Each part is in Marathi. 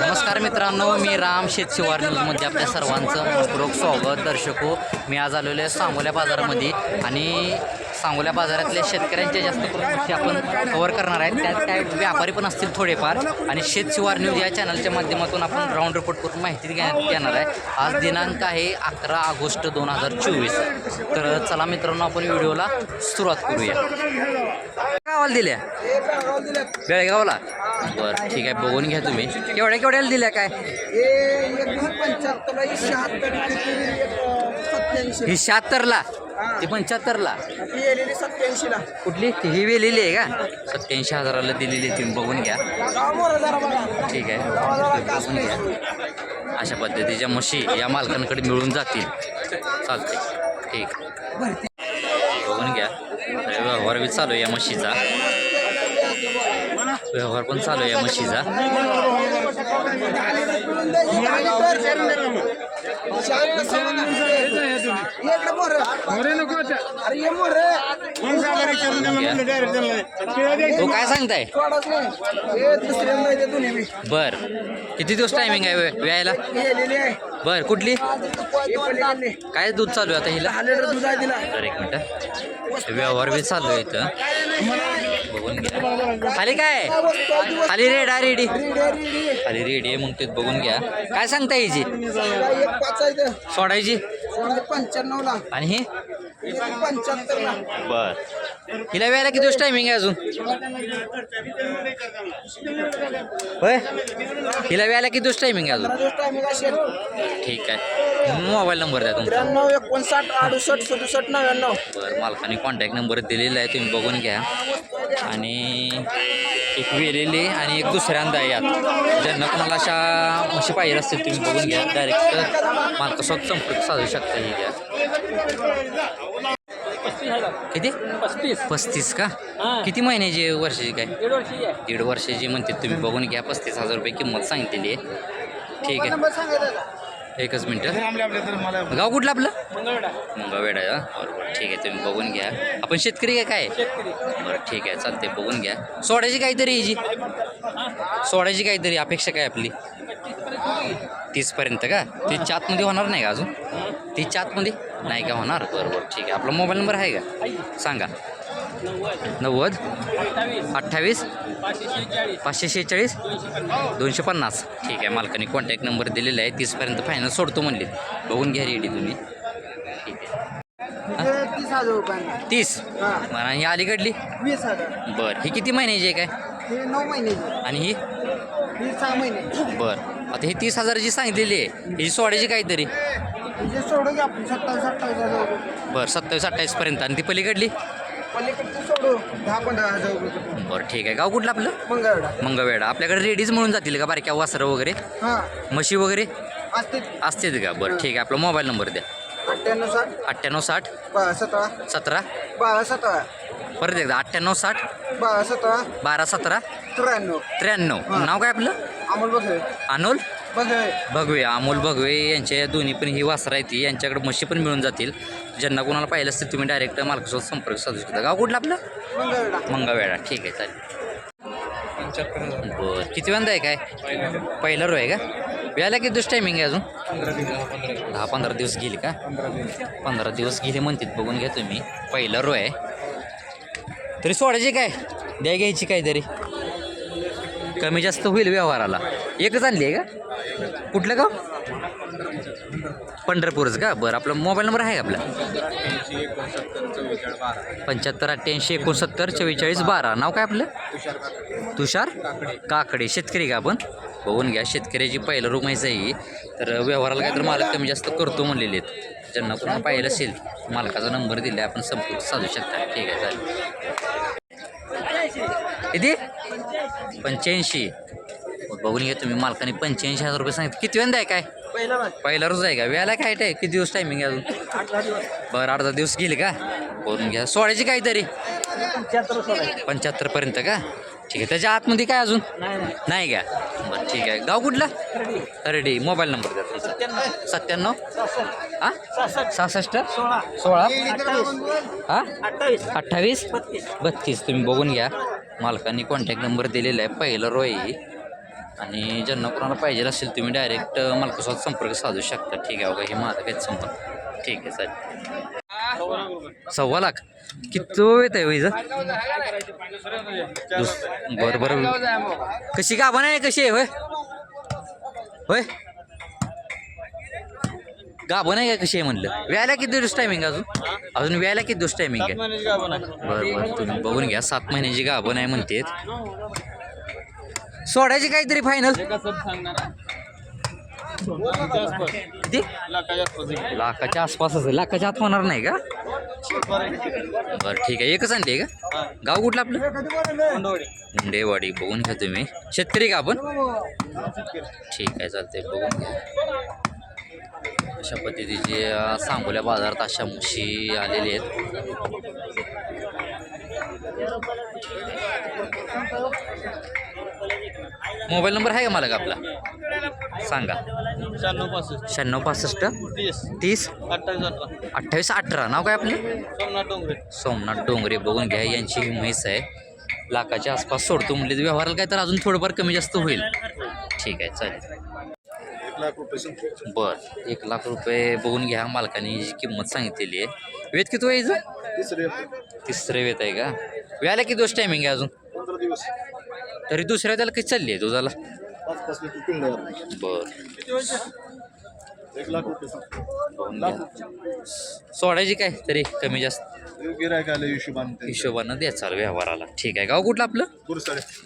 नमस्कार मित्रांनो मी राम शेतशिवार न्यूजमध्ये आपल्या सर्वांचं मनपूर्वक स्वागत. दर्शक हो मी आज आलेलो आहे सांगोल्या बाजारामध्ये आणि सांगोल्या बाजारातल्या शेतकऱ्यांच्या जास्त करून गोष्टी आपण कव्हर करणार आहेत. त्यात काय व्यापारी पण असतील थोडेफार आणि शेतशिवार न्यूज या चॅनलच्या माध्यमातून आपण राऊंड रिपोर्ट करून माहिती घेणार आहे. आज दिनांक आहे अकरा ऑगस्ट दोन हजार चोवीस. तर चला मित्रांनो आपण व्हिडिओला सुरुवात करूया. गावाला दिल्या? बेळगावला? बरं ठीक आहे बघून घ्या तुम्ही. केवढ्या केवढ्याला दिल्या काय? हे शहात्तरला ती पंच्याहत्तरला? कुठली? ही वेलेली आहे का? सत्याऐंशी हजाराला दिलेली आहे तुम्ही बघून घ्या. ठीक आहे. बघून घ्या. अशा पद्धतीच्या म्हशी या मालकांकडे मिळून जातील. चालते ठीक. बी चालू आहे या म्हशीचा व्यवहार पण चालू आहे या म्हशीचा. तो काय सांगताय. हे. बर किती दिवस टायमिंग आहे व्यायला बर कुठली. काय दूध चालू आहे आता हिला? दहा लिटर दूध आहे तिला. तर एक मिनिट व्यवहार बी चालू आहे इथं. बघून घ्या. खाली काय? खाली रेड आहे रेडी. खाली रेडी आहे मग ते बघून घ्या. काय सांगता इथं. सोडायची? पंच्याण्णवला. आणि ही? एक पंच्याहत्तरला. बर. हिला व्यायला किती दिवस टायमिंग आहे अजून? होय? हिला व्यायला किती दिवस टायमिंग आहे अजून? ठीक आहे. मोबाईल नंबर द्या तुमचा. त्र्याण्णव एकोणसाठ अडुसष्ट सदुसष्ट नव्याण्णव. बरं मालकाने कॉन्टॅक्ट नंबर दिलेला आहे तुम्ही बघून घ्या. आणि एक वेलेली आणि एक दुसऱ्यांदा यात ज्यांना कोणाला अशा म्हशी पाहिजे असतील तुम्ही बघून घ्या. डायरेक्ट मालकासोबत संपर्क साधू शकता ही घ्या. किती? पस्तीस. पस्तीस का. किती महिन्याची वर्षाची काय? दीड वर्षी आहे. दीड वर्षाची म्हणते तुम्ही बघून घ्या पस्तीस हजार रुपये किंमत सांगितलेली आहे ठीक आहे. एकच मिनटं. गाव कुठलं आपलं? का? बरोबर. ठीक आहे तुम्ही बघून घ्या. आपण शेतकरी काय? शेतकरी. बरं ठीक आहे चालते बघून घ्या. सोडायची काहीतरी याची सोडायची काहीतरी अपेक्षा काय आपली? तीसपर्यंत का? तीसच्या आतमध्ये होणार नाही का अजून? तिच्या आतमध्ये नाही का होणार? बरं बरं ठीक आहे. आपला मोबाईल नंबर आहे का? सांगा. नव्वद अठ्ठावीस पाचशे शेहेचाळीस दोनशे पन्नास. ठीक आहे मालकाने कॉन्टॅक्ट नंबर दिलेला आहे. तीसपर्यंत फायनल सोडतो म्हणले. बघून घ्या रेडी तुम्ही. ठीक आहे. तीस. आणि ही अलीकडली वीस हजार बरं ही किती महिन्याची आहे काय? नऊ महिन्याची आणि ही? ही सहा महिने बरं. आता ही तीस हजाराची सांगितलेली आहे. ही सोडायची काहीतरी. म्हणजे सोडू की आपण सत्तावीस अठ्ठावीस हजार रुपये बरं सत्तावीस अठ्ठावीसपर्यंत आणि ती पलीकडली? पलीकडचं सोडू. दहा पंधरा हजार रुपये बरं ठीक आहे. गाव कुठलं आपलं? मंगळवेढा. मंगळवेढा. आपल्याकडे रेडीच म्हणून जातील का? बारक्या वासरं वगैरे? हां. म्हशी वगैरे? असते असतील का? बरं ठीक आहे. आपला मोबाईल नंबर द्या. अठ्ठ्याण्णव साठ. अठ्ठ्याण्णव साठ. बारा सतरा. सतरा. बारा सतरा. परत एकदा. अठ्ठ्याण्णव साठ. बारा सतरा. बारा सतरा. त्र्याण्णव. त्र्याण्णव. नाव काय आपलं? अमोल बघे. अनोल? भगवे अमोल भगवे यांच्या दोन्ही पण ही वासरं आहेत. ती यांच्याकडे म्हशी पण मिळून जातील. ज्यांना कोणाला पाहिलं असतील तुम्ही डायरेक्ट मालकासोबत संपर्क साधू शकता. गाव कुठलं आपलं? मंगळवेढा. ठीक आहे चालेल. बरं. किती वेळा आहे काय? पहिला रो आहे का? व्यायला किती दिवस टायमिंग आहे अजून? दहा पंधरा दिवस. गेले का? पंधरा दिवस. गेले म्हणतात. बघून घ्या तुम्ही. पहिला रो आहे. तरी सोडायची काय? द्या घ्यायची काय तरी कमी जास्त होईल व्यवहाराला. एकच आणली आहे का? कुठलं गाव? पंढरपूरच का? बरं आपला मोबाईल नंबर आहे का आपला? पंच्याहत्तर अठ्ठ्याऐंशी एकोणसत्तर चव्वेचाळीस बारा. नाव काय आपलं? तुषार काकडे. शेतकरी का आपण? बघून घ्या शेतकऱ्याची पहिलं रूम आहे तर व्यवहाराला काय तर मालक कमी जास्त करतो म्हणलेले आहेत. ज्यांना कोणा पाहिलं असेल मालकाचा नंबर दिला आपण संपर्क साधू शकता. ठीक आहे चालेल. किती? पंच्याऐंशी. बघून घ्या तुम्ही. मालकाने पंच्याऐंशी हजार रुपये सांगितले. किती वेळा आहे काय? पहिला रोज आहे का? वेळाला काय आहे किती दिवस टायमिंग अजून? बरं अर्धा दिवस गेले का? बोलून घ्या. सोळाची काहीतरी पंच्याहत्तर सोडायचे. पंच्याहत्तर पर्यंत का? ठीक आहे. त्याच्या आतमध्ये काय अजून? नाही का? बरं ठीक आहे. गाव कुठला? रेडी मोबाईल नंबर द्या तुमचा. सत्त्याण्णव. हां? सहासष्ट. सोळा. हां? अठ्ठावीस. बत्तीस. तुम्ही बघून घ्या. मालकांनी कॉन्टॅक्ट नंबर दिलेला आहे. पहिलं रोय आणि ज्यांना कोणाला पाहिजे असेल तुम्ही डायरेक्ट मालकासोबत संपर्क साधू शकता. ठीक आहे बघा हे माझं काहीच संपर्क ठीक आहे चालेल. सव्वा लाख? किती येत आहे वैज बरं बरं. कशी गाभा नाही कशी आहे होय? होय? गाभा नाही काय कशी आहे म्हणलं? व्यायला किती दिवस टायमिंग अजून? अजून व्यायला किती दिवस टायमिंग आहे? बरं बरं. तुम्ही बघून घ्या सात महिन्याची गाभण आहे म्हणते सोडायची काहीतरी फायनल लाखाच्या आसपास. असेल लाखाच्या आत होणार नाही का? बरं ठीक आहे. एकच आहे का? गाव कुठलं आपलं? मुंडेवाडी. बघून घ्या तुम्ही. शेतकरी का आपण? ठीक आहे चालतंय. बघून घ्या. अशा पद्धतीचे सांगोल्या बाजारात अशा म्हशी आलेली आहेत. मोबाईल नंबर आहे का मला का आपला? सांगा. शहाण्णव पासष्ट. शहाण्णव पासष्ट. तीस. अठ्ठावीस अठरा. नाव काय आपलं? सोमनाथ डोंगरे. सोमनाथ डोंगरे. बघून घ्या यांची ही म्हैस आहे. लाखाच्या आसपास सोडतो म्हणले तर व्यवहाराला काय तर अजून थोडंफार कमी जास्त होईल. ठीक आहे चालेल. बर एक लाख रुपये बघून घ्या मालकाने जी किंमत सांगितलेली आहे. वेत किती व्हायचं तिसरे. वेत आहे का? व्याला किती दिवस टायमिंग आहे अजून? तरी दुसऱ्या त्याला किती चालली आहे तुझाला बर. सोडायची काय तरी कमी जास्त? हिशोबानं द्या चाल व्यवहाराला. ठीक आहे. गाव कुठलं आपलं?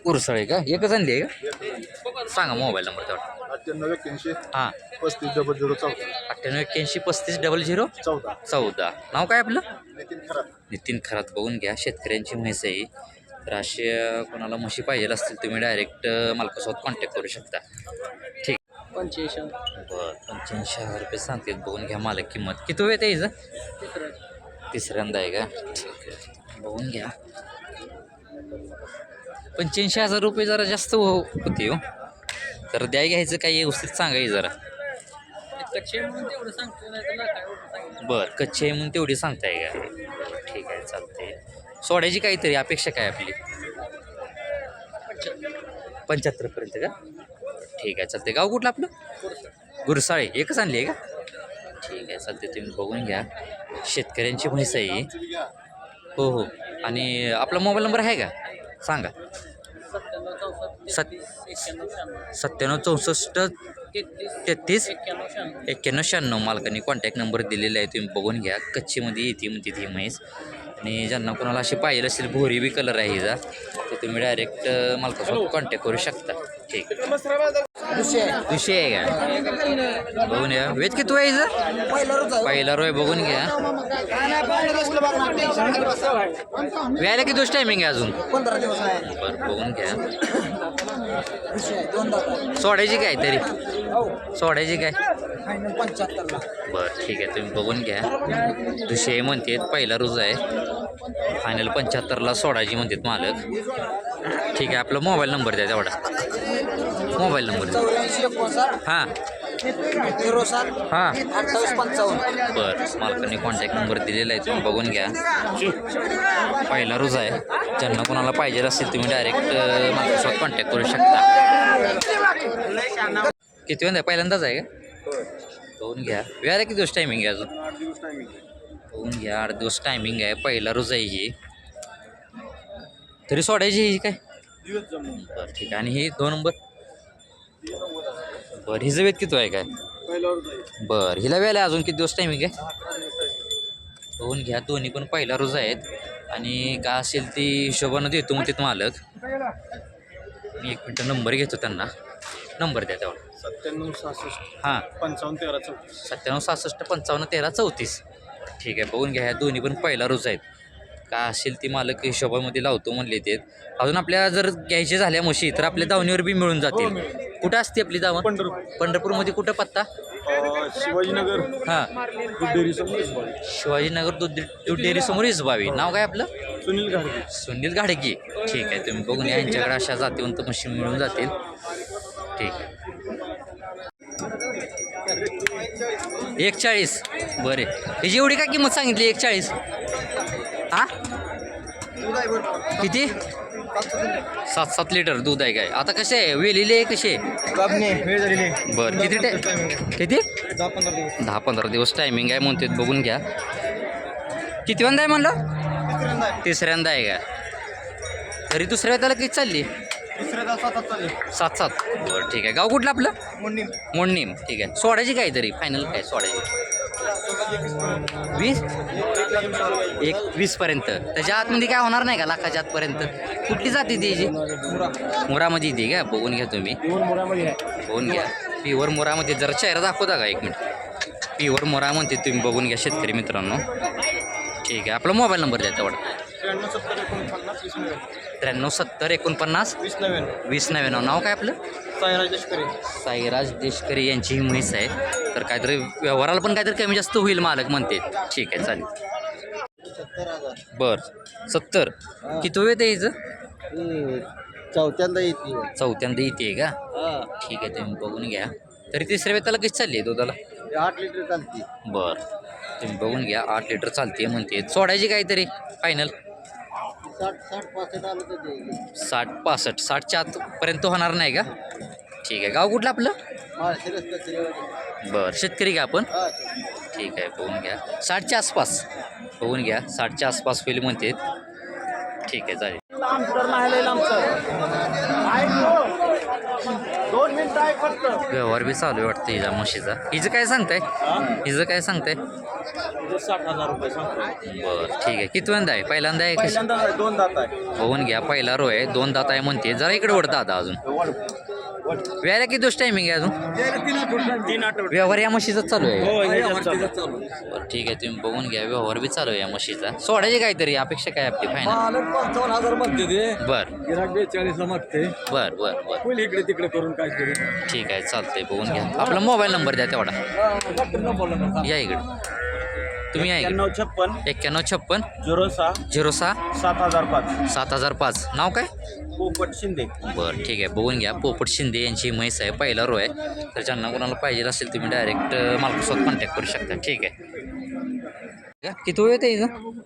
कुरसाळे. का? एकच आणली आहे का? सांगा मोबाईल नंबर तेवढा. अठ्ठ्याण्णव एक्क्याऐंशी. हां. पस्तीस डबल झिरो चौदा. अठ्ठ्याण्णव एक्क्याऐंशी पस्तीस डबल झिरो चौदा. चौदा. नाव काय आपलं? नितीन खरात. नितीन खरात. बघून घ्या. शेतकऱ्यांची म्हैस आहे. तर असे कोणाला म्हशी पाहिजे असतील तुम्ही डायरेक्ट मालकासोबत कॉन्टॅक्ट करू शकता. ठीक. पंच्याऐंशी. बरं पंच्याऐंशी हजार रुपये सांगतात. बघून घ्या मालक किंमत. किती वेळ यायचं तिसऱ्यांदा आहे का? ठीक आहे. बघून घ्या. पंच्याऐंशी हजार रुपये जरा जास्त हो होते हो. तर द्या घ्यायचं काही व्यवस्थित सांगायचं जरा. सांगितलं बरं कच्चे म्हणून तेवढी सांगताय का? ठीक आहे चालते सोडायची काहीतरी अपेक्षा काय आपली? पंच्याहत्तरपर्यंत का? ठीक आहे चालते गाव कुठलं आपलं? गुरसाळे. एकच आणली आहे का? ठीक आहे चालते तुम्ही बघून घ्या. शेतकऱ्यांची म्हैस आहे हो. हो आणि आपला मोबाईल नंबर आहे का? सांगा. सत्त्याण्णव सत सत्त्याण्णव चौसष्ट तेहतीस एक्क्याण्णव शहाण्णव. मालकाने कॉन्टॅक्ट नंबर दिलेला आहे. तुम्ही बघून घ्या. कच्चीमध्ये येते म्हणते ती म्हैस. आणि ज्यांना कोणाला अशी पाहिजे असेल भोरी बी कलर आहे हिचा तर तुम्ही डायरेक्ट मालकासोबत कॉन्टॅक्ट करू शकता. ठीक. विषय आहे का बघून घ्या. वेद किती व्हायचं पहिला रोय बघून घ्या. व्यायला किती दिवस टायमिंग आहे अजून? आहे. बरं बघून घ्या. सोडायची काय तरी? सोडायची काय? बरं ठीक आहे. तुम्ही बघून घ्या. दुसरे म्हणतात पहिला रोज आहे. फायनल पंच्याहत्तरला सोडायची म्हणतात मालक. ठीक आहे आपला मोबाईल नंबर द्या तेवढा. मोबाईल नंबर हां. झिरो सात. हां. अठ्ठावीस पंचावन्न. बरं मालकाने कॉन्टॅक्ट नंबर दिलेला आहे तुम्ही बघून घ्या. पहिला रोज आहे. ज्यांना कोणाला पाहिजे असेल तुम्ही डायरेक्ट मालकासोबत कॉन्टॅक्ट करू शकता. किती वेळ पहिल्यांदाच आहे का? बघून घ्या. वेळा किती दिवस टायमिंग आहे अजून? आठ दिवस टायमिंग बघून घ्या आठ दिवस टायमिंग आहे पहिला रोज आहे ही. तरी सोडायची ही काय? बरं ठीक आहे. आणि ही दोन नंबर? बरं हिचं वेत किती आहे काय? बरं हिला वेळ आहे अजून किती दिवस टायमिंग आहे? बघून घ्या दोन्ही पण पहिला रोज आहेत. आणि का असेल ती हिशोबानं देतो मग तिथं मालक. मी एक मिनटं नंबर घेतो त्यांना. नंबर द्या तेवढा. सत्त्याण्णव सहासष्ट हां. पंचावन्न तेरा चौतीस. सत्त्याण्णव सहासष्ट पंचावन्न तेरा चौतीस. ठीक आहे बघून घ्या. ह्या दोन्ही पण पहिला रोज आहेत. का असेल ती मालक हिशोबामध्ये लावतो म्हणले ते. अजून आपल्या जर घ्यायचे झाल्या म्हशी तर आपल्या दावणीवर बी मिळून जातील. कुठं असते आपली दावण? पंढरपूर. पंढरपूरमध्ये कुठं पत्ता? शिवाजीनगर. हां. शिवाजीनगर दूध दूध डेअरी समोर इसबावी नाव काय आपलं? सुनील घाडगे. सुनील गाडगे ठीक आहे तुम्ही बघून या यांच्याकडे अशा जातीवंत म्हशी मिळून जातील. ठीक आहे. एक चाळीस बरे. हिची एवढी काय किंमत सांगितली? एक चाळीस हा किती? सात सात लिटर दूध आहे काय? आता कसे आहे? वेलेली आहे. बरं. किती टाय किती? दहा पंधरा दिवस टायमिंग आहे म्हणते बघून घ्या. किती वंदा आहे म्हणलं? तिसऱ्यांदा आहे. का? तरी दुसऱ्या त्याला किती चालली? सात सात बरं ठीक आहे. गाव कुठलं आपलं? मोडणी मोडणीम ठीक आहे. सोडायची काय तरी फायनल काय सोडायची? वीस? एक वीसपर्यंत त्याच्या आतमध्ये काय होणार नाही का? लाखाच्या आतपर्यंत. कुठली जाती ती याची मुरामध्ये येते का? बघून घ्या तुम्ही. मुरामध्ये बघून घ्या. प्युअर मोरामध्ये जरा चेहरा दाखवता का एक मिनिट? प्युअर मोरा म्हणते तुम्ही बघून घ्या शेतकरी मित्रांनो. ठीक आहे. आपला मोबाईल नंबर द्या तेवढा. त्र्याण्णव सत्तर एकोणपन्नास. वीस नव्याण्णव. वीस नव्याण्णव. नाव काय आपलं? साईराज लष्करी साईराज देशकरी यांची ही म्हैस आहे. तर काहीतरी व्यवहाराला पण काहीतरी कमी जास्त होईल मालक म्हणते. ठीक आहे चालेल. बर. सत्तर. किती वेळ हिचं? चौथ्यांदा येते. चौथ्यांदा येते का? ठीक आहे तुम्ही बघून घ्या. तरी तिसऱ्या वेळेला कशी चालली आहे दुधाला? आठ लिटर चालते. बर. तुम्ही बघून घ्या आठ लिटर चालते म्हणते. सोडायची काहीतरी फायनल. साठ पासष्ट ते साठच्या आतपर्यंत होणार नाही का? ठीक आहे. गाव कुठलं आपलं. बरं शेतकरी का आपण. ठीक आहे बघून घ्या. साठच्या आसपास. बघून घ्या साठच्या आसपास होईल म्हणते. ठीक आहे चालेल. व्यवहार बी चालू आहे वाटतं हिचा म्हशीचा. हिचं काय सांगताय? हिचं काय सांगताय? बरं ठीक आहे. किती आहे? पहिल्यांदा आहे दोन दात आहे. बघून घ्या पहिला रो आहे. दोन दात आहे म्हणते. जरा इकडे वडता आता अजून. व्यायला किती दिवस टायमिंग आहे अजून? तीन आठवडे. व्यवहार या म्हशीचाच चालू आहे. हो. बरं ठीक आहे तुम्ही बघून घ्या. व्यवहार बी चालू आहे या म्हशीचा. सोडायची काहीतरी अपेक्षा काय आपली फायनल पंचावन्न हजार मागते ते. बर. गिराक बेचाळीसला मागते. बर बर बर. होईल इकडे तिकडे करून काय तरी ठीक आहे चालतंय बघून घ्या. आपला मोबाईल नंबर द्या तेवढा. या इकडे. तुम्ही इकडे एक्क्याण्णव छप्पन. एक्क्याण्णव छप्पन. झिरो सहा. झिरो सहा. सात हजार पाच. सात हजार पाच. नाव काय? पोपट शिंदे. बरं ठीक आहे. बघून घ्या. पोपट शिंदे यांची म्हैस आहे पहिला रो आहे. तर ज्यांना कोणाला पाहिजे असेल तुम्ही डायरेक्ट मालकासोबत कॉन्टॅक्ट करू शकता. ठीक आहे. का? किती वेळ येते इथं?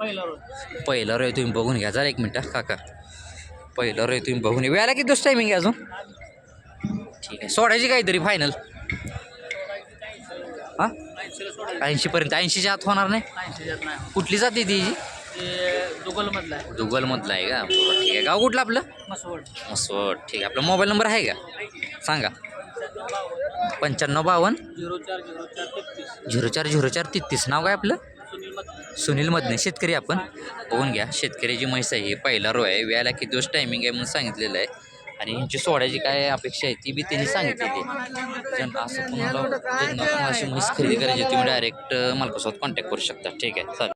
पहिला रो आहे तुम्ही बघून घ्या. जरा एक मिनटं काका पहिला रो आहे तुम्ही बघून घ्या. वेळाला किती दिवस टायमिंग आहे अजून? ठीक आहे. सोडायची काहीतरी फायनल हां? ऐंशीपर्यंत. ऐंशीच्या आत होणार नाही? कुठली जाते ती जी? दुगलमधला आहे दुगलमधला आहे का? बरं, ठीक आहे. गाव कुठलं आपलं? मसवड ठीक आहे. आपला मोबाईल नंबर आहे का? सांगा. पंच्याण्णव बावन्न. झिरो चार झिरो चार तेहतीस. झिरो चार झिरो चार तेहतीस नाव काय आपलं? सुनील मधने. शेतकरी आपण. बघून घ्या. शेतकऱ्याची म्हैस आहे. पहिला रो आहे. व्यायला किती दिवस टायमिंग आहे म्हणून सांगितलेलं आहे. आणि यांची सोडायची काय अपेक्षा आहे ती बी त्यांनी सांगितलेली जण असं तुम्हाला अशी म्हैस खरेदी करायची तुम्ही डायरेक्ट मालकासोबत कॉन्टॅक्ट करू शकता. ठीक आहे चालेल